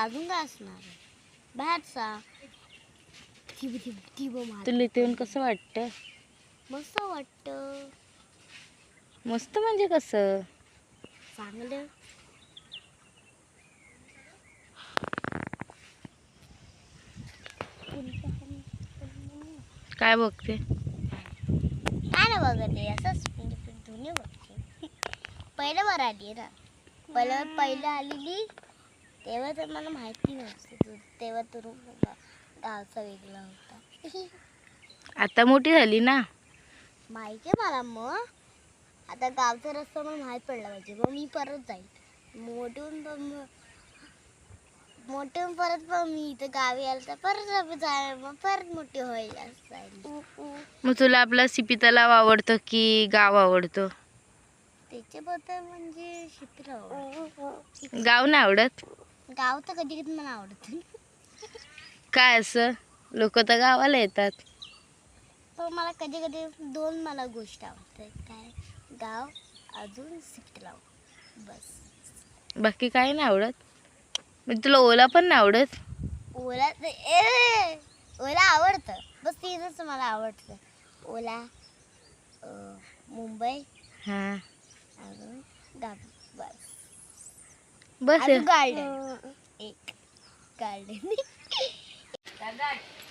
अजून काय असणार? आहे? बाहेरचा. थिब थिब थिब मार तुला इथे येऊन कसं वाटतं? मस्त वाटतं. मस्त म्हणजे कसं? चांगलं. काय बघते? काय ना बघते असंच म्हणजे दोन्ही बघते. पहिलं मराठी ना. पहिलं पहिलं आलेली. तेव्हा तर मला माहिती नव्हती तू तेव्हा तर गावचा वेगळा होता. आता मोठी झाली ना? माहिती आहे मला मग? आता गावचा रस्ता मला माहीत पडला पाहिजे. मग मी परत जाईल मोठून पण परत पण मी इथं गावी आलं तर परत जाईल मग परत मोठी होईल मग तुला आपला सिपी तलाव आवडतो की गाव आवडतो? त्याच्याबद्दल म्हणजे शित्र गाव नाही आवडत? गाव तर कधी कधी मला आवडत. काय असं? लोक तर गावाला येतात. पण मला कधी कधी दोन मला गोष्ट आवडतात काय? गाव अजून सिटलाव बस. बाकी काही नाही आवडत. म्हणजे तुला ओला पण नाही आवडत. ओला तर- ए! ओला आवडतं. बस तिथंच मला आवडतं. ओला अं, मुंबई हां. अजून गावी. बस. बस. गार्डन. एक. गार्डन.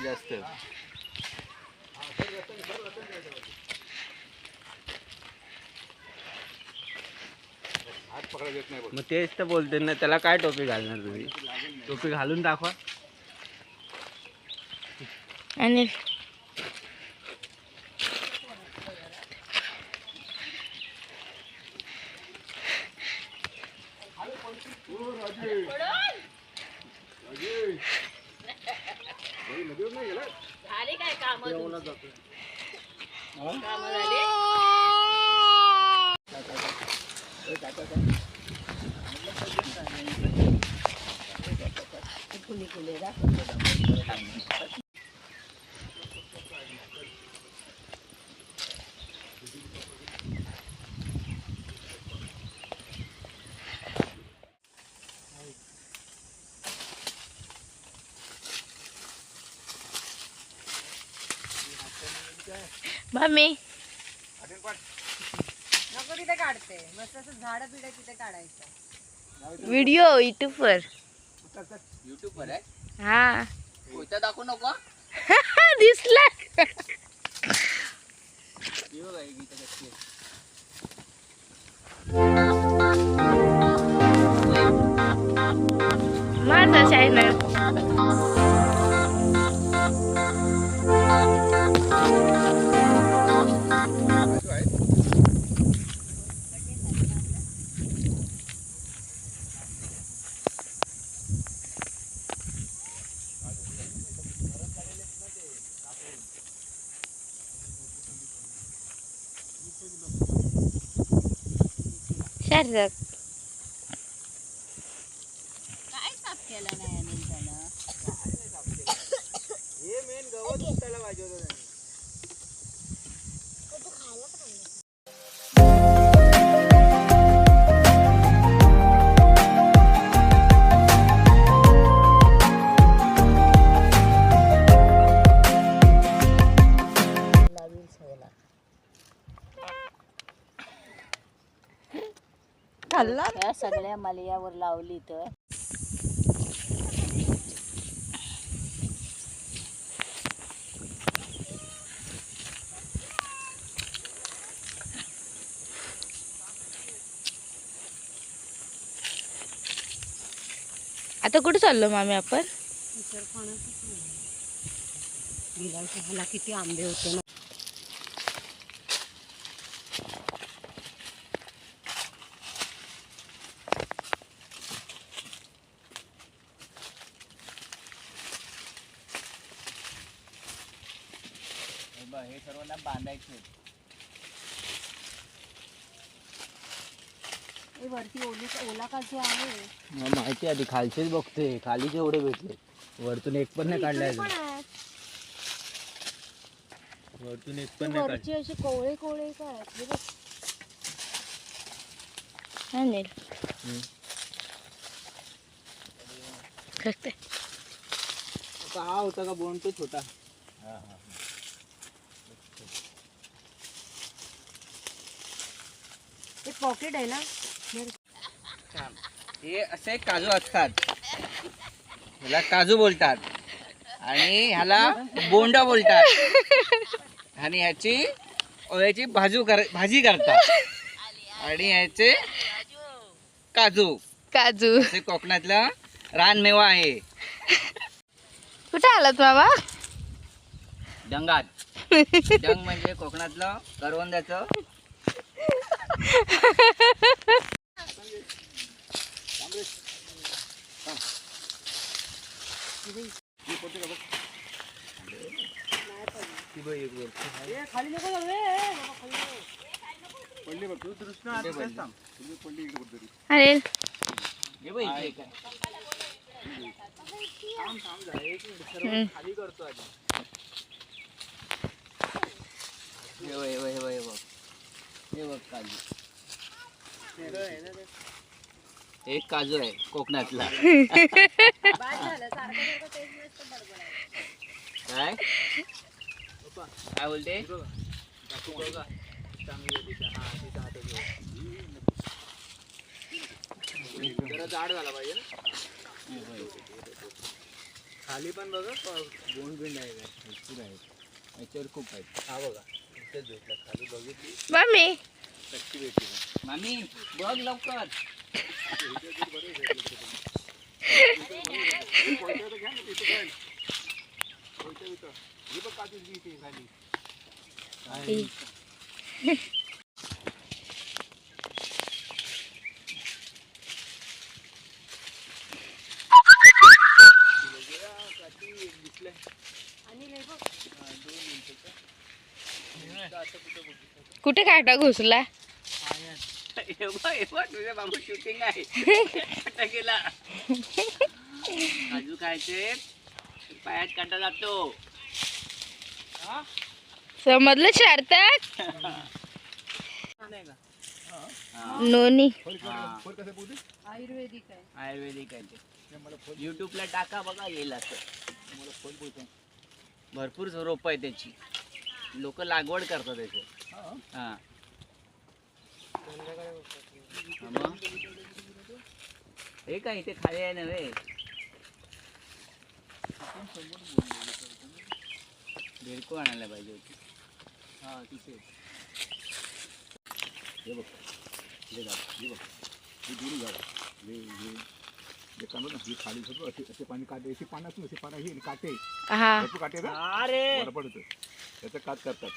जास्त. मग तेच तर बोलते ना त्याला काय टोपी घालणार तुम्ही? टोपी घालून दाखवा. आणि जातोय. मामी नको तिथे काढते. मस्त असं झाडं बिडं तिथे काढायचं. व्हिडिओ युट्यूबवर. युट्यूब वर आहे? हा. कोयता दाखवू नको? दिसला. माझा चॅनल ચાર सगळ्या मलियावर लावली तर. आता कुठे चाललो मामी आपण? किती आंबे होते ना. बांधायचे वरती ओली ओला काजू आहे माहिती आधी खालचेच बघते खाली जेवढे भेटले वरतून एक पण नाही काढलाय अजून. वरतून एक पण नाही वरची अशी कोवळे कोवळे काय आहेत? हे बघ. हा. करते हा होता का बोन तो छोटा पॉकेट आहे ना? हे असे काजू असतात. ह्याला काजू बोलतात. आणि ह्याला बोंडा बोलतात. आणि ह्याची ह्याची भाजू कर भाजी करतात. आणि ह्याचे काजू. काजू. असे कोकणातला रानमेवा आहे. कुठे आलात मामा? डंगात डंग म्हणजे कोकणातलं करवंदाचं अरे हे बघ इथे काय. हम्म. खाली करतो हे बघ, हे काजू. एक काजू आहे कोकणातला. झालं, काय? काय बोलते? जाड झाला पाहिजे खाली पण बघा दोन बिंड आहे. याच्यावर खूप आहेत हा बघा. भेटली मामी बघ लवकर. कुठे काटा घुसला? तुझ्या बाबू शूटिंग आहे गेला काजू खायचे पायात काटा जातो समजलं शारतात नोनी. आयुर्वेदिक आहे. आयुर्वेदिक आहे ते. युट्यूबला टाका बघा येईल असं. भरपूर रोप आहे त्याची. लोक लागवड करतात त्याची हा. हा मग? हे काय इथे खाली आहे नव्हे बेडको आणायला पाहिजे होती. हा तिथे. हे बघ. हे बघ हे बघ. हे दोन्ही झाडं. हे हे. जे कांदा ना हे खाली सगळं असे असे पाणी काटे असे पानं असून असे पानं हे काटे. हा. काटे ना अरे! पडत. त्याचं काट करतात.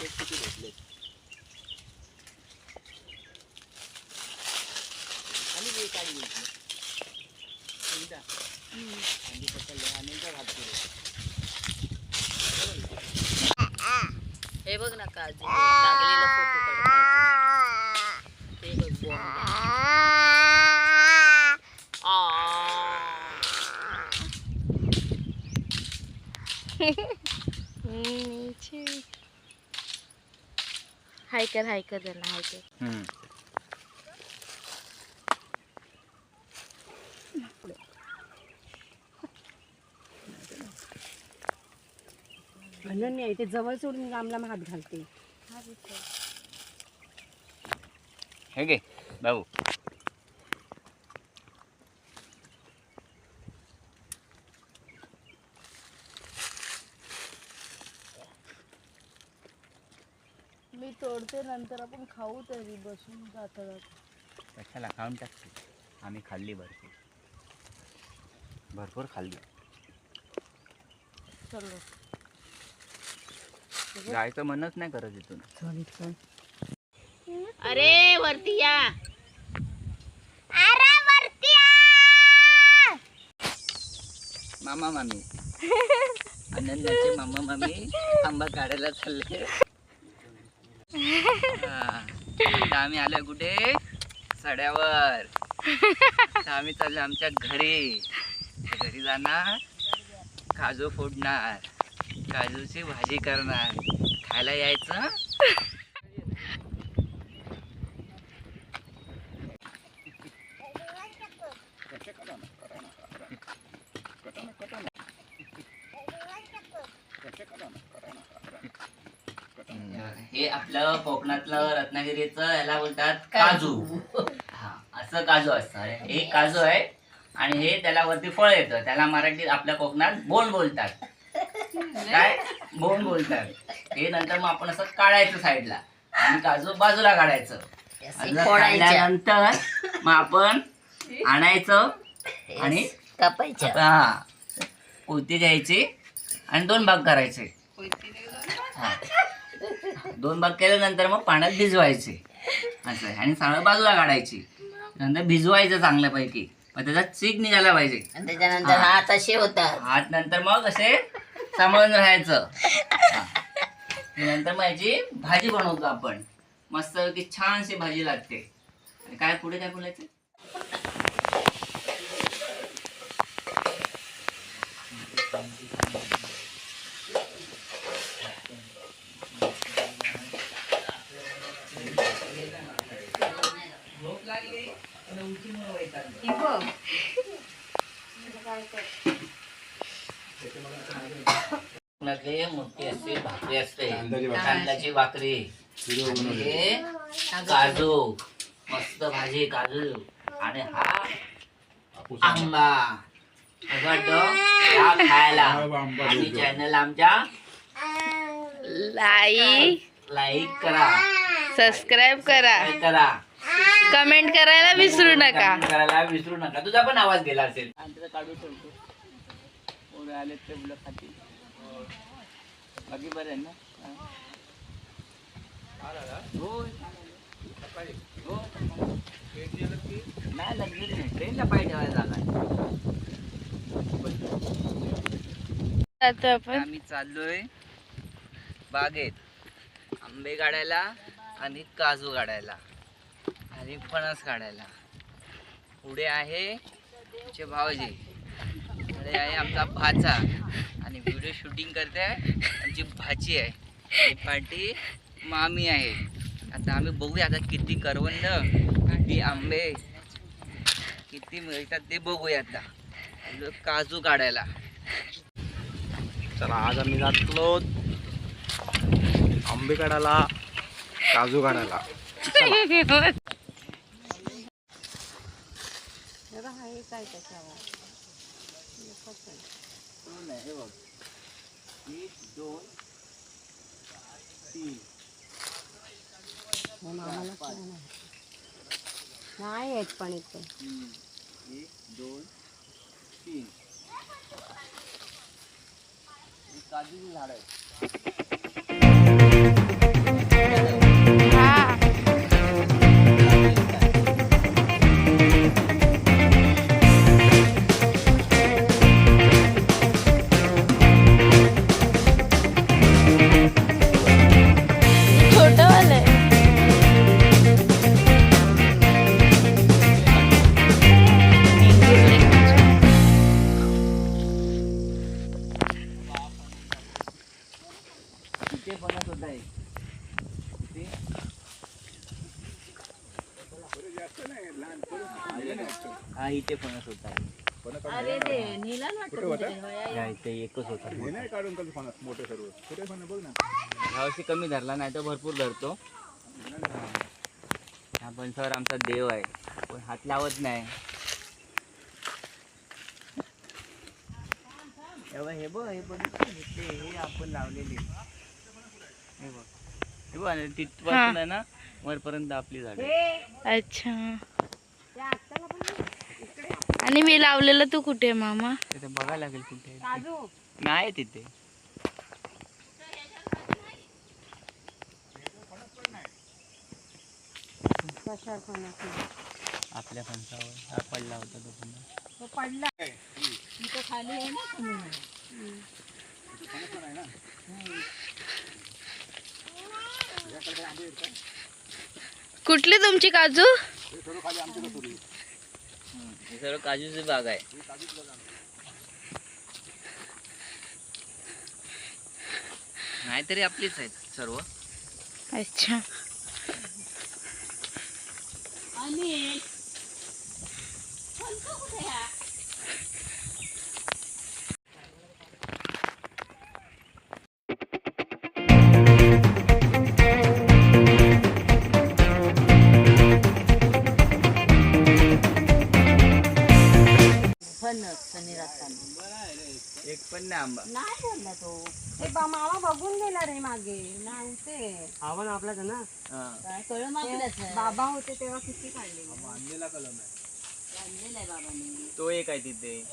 ते किती भेटले? आणि हे काय घेतलं आणि पकडलं आणि एकदा घात केलं हे बघ ना काजू लागलेला फोटो काढ हे बघ बोंड. हाय कर हाय कर त्यांना हाय कर अनन्या इथे जवळ सोडून लांब हात घालते. हे घे भाऊ नंतर आपण खाऊ तरी बसून जाता जाता. कशाला खाऊन टाकते? आम्ही खाल्ली भरपूर. भरपूर खाल्ली. चलो. जायचं मनच नाही करत इथून. अरे वरती या अरे वरती आ! मामा मामी. अनन्याचे मामा मामी आंबा काढायला चालले हा. तर आम्ही आलोय कुठे? सड्यावर. तर आम्ही चाललो आमच्या घरी. घरी जाणार काजू फोडणार काजूची भाजी करणार खायला यायचं. हे आपलं कोकणातलं रत्नागिरीचं याला बोलतात काजू. हा असं काजू असतं. हे काजू आहे आणि हे त्याला वरती फळ येतं. त्याला मराठीत आपल्या कोकणात बोंड बोलतात. काय? बोंड बोलतात. हे नंतर मग आपण असं काढायचं साईडला. आणि काजू बाजूला काढायचं. काढल्यानंतर मग आपण आणायचं आणि कापायच्या हा कोयती घ्यायची आणि दोन भाग करायचे. हा. दोन भाग केल्यानंतर मग पाण्यात भिजवायचे. असं आहे. आणि सगळं बाजूला काढायची. नंतर भिजवायचं चांगल्यापैकी. मग त्याचा चीक निघाला पाहिजे. आणि त्याच्यानंतर हात असे होतात. हात नंतर मग असे सांभाळून राहायचं. हा. नंतर मग याची भाजी बनवतो आपण. मस्त की छानशी भाजी लागते. आणि काय पुढे काय बोलायचं झोप लागली कोकणातली मोठी असते भाकरी असते. कांद्याची भाकरी. हे काजू. मस्त भाजी काजू. आणि हा आंबा. खायला. आणि चॅनल आमच्या लाईक लाईक करा. सबस्क्राईब करा. करा. कमेंट करायला विसरू नका. करायला विसरू नका. तुझा पण आवाज गेला असेल. काढू ठेवतो आले ते मुलं खातील. बाकी बरं आहे ना. हो. नाही लग्न नाही. ट्रेनला पाय ठेवायला जागा आहे. आता आपण. आम्ही चाललोय बागेत. आंबे काढायला आणि काजू काढायला. आणि फणस काढायला. पुढे आहे आमचे भावजी पुढे आहे आमचा भाचा. आणि व्हिडिओ शूटिंग करते आमची भाची आहे. पाठी मामी आहे. आता आम्ही बघूया आता किती करवंद किती आंबे किती मिळतात ते बघूया आता. काजू काढायला. चला आज आम्ही जातलो आंबे काढायला काजू काढायला. आहे, हे बघ. एक दोन तीन. नाही येत पण इथे. एक दोन तीन. काजूची झाड आहे छोटे फणस बघ ना. ह्यावर्षी कमी धरला नाही तर भरपूर धरतो. हा फणसावर आमचा देव आहे. पण हात लावत नाही. हे बघ हे बघ हे हे हे आपण लावलेले. हे बघ. हे बघ आणि तिथपासून आहे ना वरपर्यंत आपली झाड. अच्छा. आणि मी लावलेलं तू कुठे मामा? तिथे बघायला लागेल कुठे. नाही तिथे. आपल्या फणसावर. हा पडला होता तो पुन्हा. कुठली तुमची काजू? हे सर्व काजूची बाग आहे. नाहीतरी आपलीच आहेत सर्व. अच्छा. फणस एक पण नाही आंबा. नाही बोलला तो. ते बा- मामा बघून गेला रे मागे. नव्हते हा. ते बाबा होते तेव्हा किती काढले तो एक आहे तिथे.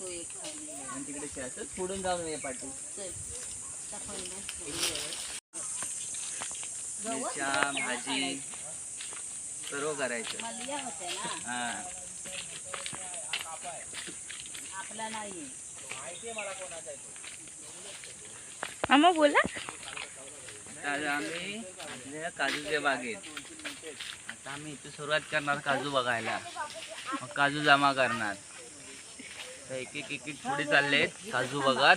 तो एक खाल्लेला. आणि तिकडे शेतात पुढून जाऊन ये पाठी मिरच्या भाजी सर्व करायचं. होत्या ना. हा. आपला नाही आम्हा बोला. तर आम्ही आपल्या काजूच्या बागेत. आता आम्ही इथे सुरुवात करणार काजू बघायला. मग काजू जमा करणार. तर एक एक एक पुढे चाललेत काजू बघत.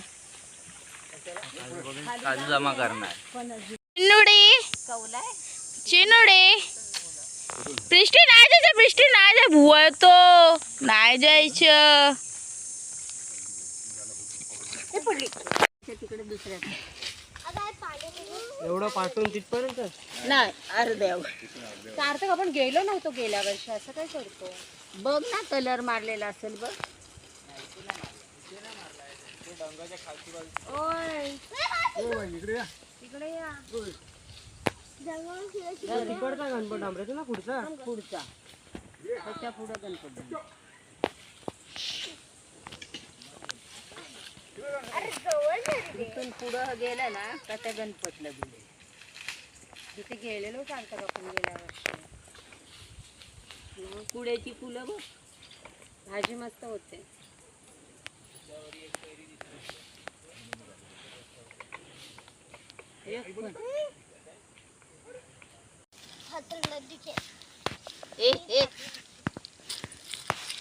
काजू जमा करणार. चिनुडी. चिनुडी. पृष्टी नाही जायचं पृष्टी नाही जाय भुवतो नाही जायचं. तिकडे दुसऱ्या आता हे पाणी पिऊन एवढं पाठवून तिथपर्यंत? नाही अर्ध्याव सार्थक आपण गेलो नव्हतो गेल्या वर्षी असं काय करतो? बघ ना कलर मारलेला असेल बघ. तिकडे या. जंगल फिरायची तिकडचा गणपत आंबऱ्याचा ना पुढचा? पुढचा. त्याच्या पुढे गणपती अरे जवळ तरी इथून पुढं गेलं ना का त्या गणपतला गेले? तिथे गेलेलो सार्थक आपण गेल्या वर्षी. पुढ्याची फुलं बघ. भाजी मस्त होते.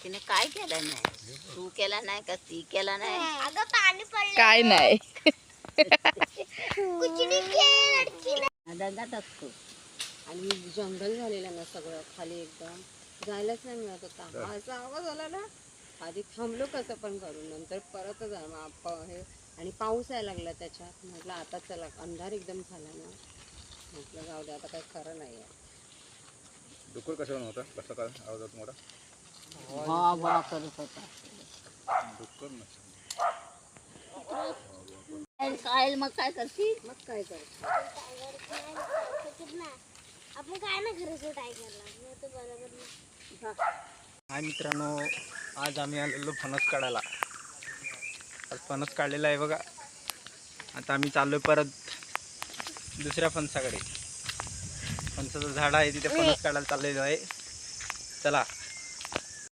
तिने काय केलं नाही? तू केला नाही का ती केला नाही? अगं पाणी पडलं. काय नाही. दंगात असतो आणि जंगल झालेलं ना सगळं खाली एकदम. जायलाच नाही मिळत होता. असा आवाज आला ना आधी थांबलो कसं पण करून नंतर परत हे. आणि पाऊस यायला लागला त्याच्यात. म्हटलं आता चला अंधार एकदम झाला ना. म्हटलं जाऊ दे आता काही खरं नाही आहे. होता कसा काय आवाज होता मोठा हा करत होता. डुक्कर नसेल काय मग काय करशील मग काय आपण काय ना खरंच बरोबर नाही हाय मित्रांनो आज आम्ही आलेलो फणस काढायला. आज फणस काढलेला आहे बघा. आता आम्ही चाललोय परत दुसऱ्या फणसाकडे. फणसाचं झाड आहे तिथे फणस काढायला चाललेलो आहे. चला.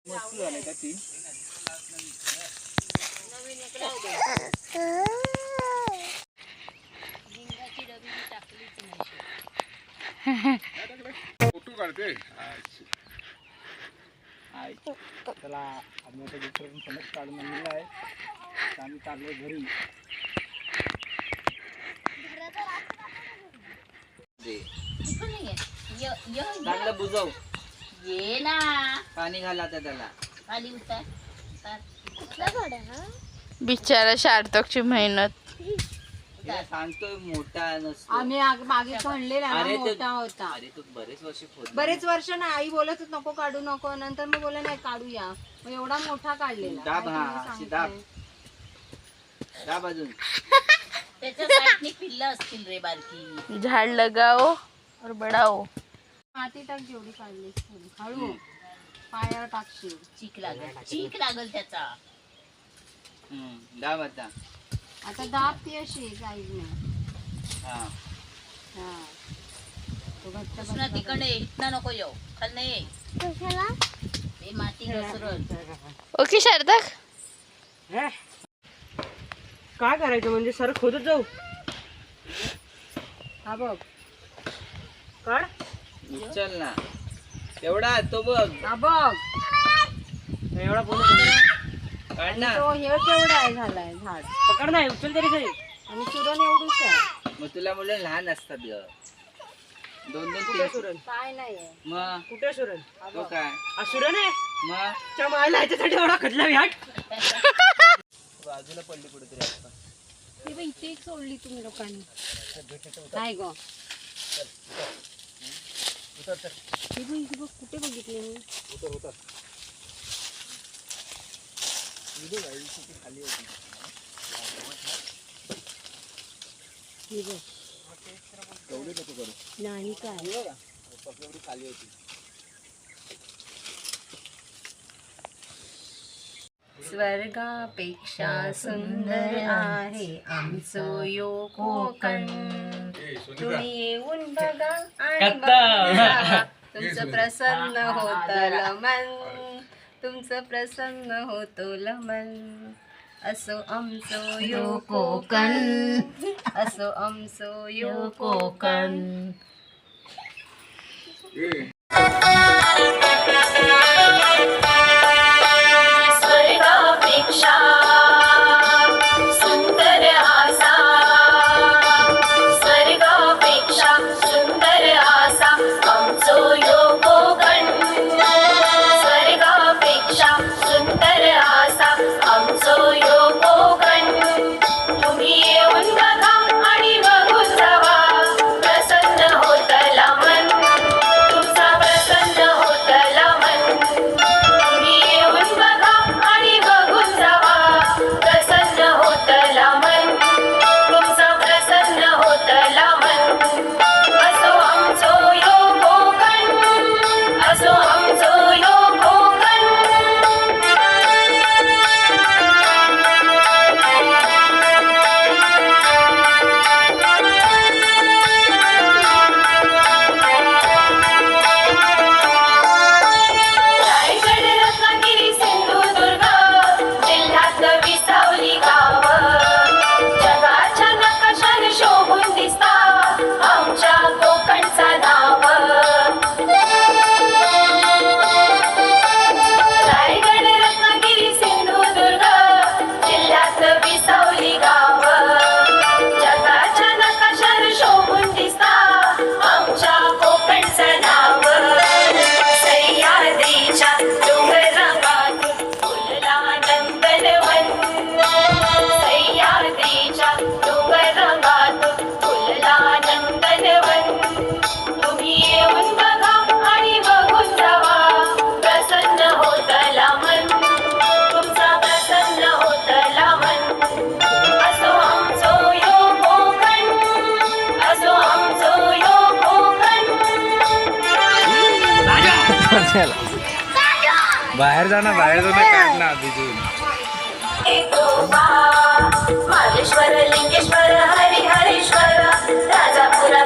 झाले का ती चला आम्ही आता दुसरं फणस काढून आणलेला आहे आता आम्ही चाललोय घरी दे. तिकडे ये. य- य- य. चांगलं बुजव ये ना पाणी घाल आता त्याला खाली उतर. कुठला झाड आहे हा बिचारा सार्थकची मेहनत तिला सांगतोय मोठा नसतो. आम्ही आग- मागे खणलेला ना अरे ते- मोठा होता. अरे तू बरेच वर्ष खोद बरेच वर्ष ना आई बोलत होत नको काढू नको. नंतर मी बोलले नाही काढूया. मग एवढा मोठा काढलेला. दाब काय हा, तुम्ही अशी सांगताय? त्या बाजून त्याच्या साईडनी पिल्लं असतील रे बारकी. झाड लगाओ और बढाओ. माती टाक जेवढी काढली थोडी हळू पायावर टाकशील. चीक लागेल. चीक लागेल त्याचा. हम्म, दाब आता. आता दाब ती अशी साईडने हा. हा. तो घट्ट तिकडे इथनं नको येऊ. खाल ये. कशाला? हे माती ओके सार्थक काय करायचं म्हणजे सर खोदत जाऊ. हा बघ. काढ. चल ना. एवढा तो बघ. हा बघ. एवढा बोलत काढ ना. तो हे केवढा आहे झालाय झाड. पकड नाही उचल तरी सही. आणि सुरण एवढूच आहे. मग तुला मुलं लहान असतात ग. दोन दोन कुठे तीन सुरण? काय नाहीये. मग? कुठे सुरण? तो काय? हा सुरण आहे? मग? त्या मायला ह्याच्यासाठी एवढा खटला हाट बाजूला पडली कुठेतरी आता. ती बाई इथे एक सोडली तुम्ही लोकांनी. काय ग. बाई बघ कुठे बघितली मी? ही बघ. नाही काय? स्वर्गापेक्षा सुंदर आहे. आमचं यो कोकण. तुम्ही येऊन बघा आणि बघा. तुमचं प्रसन्न होतं मन. तुमचं प्रसन्न होतं मन असो आमचं यो कोकण असो आमचं यो कोकण बाहेर जा ना बाहेर जाऊन काढ ना भिजून लिंगेश्वर हरिहरेश्वर राजापुरा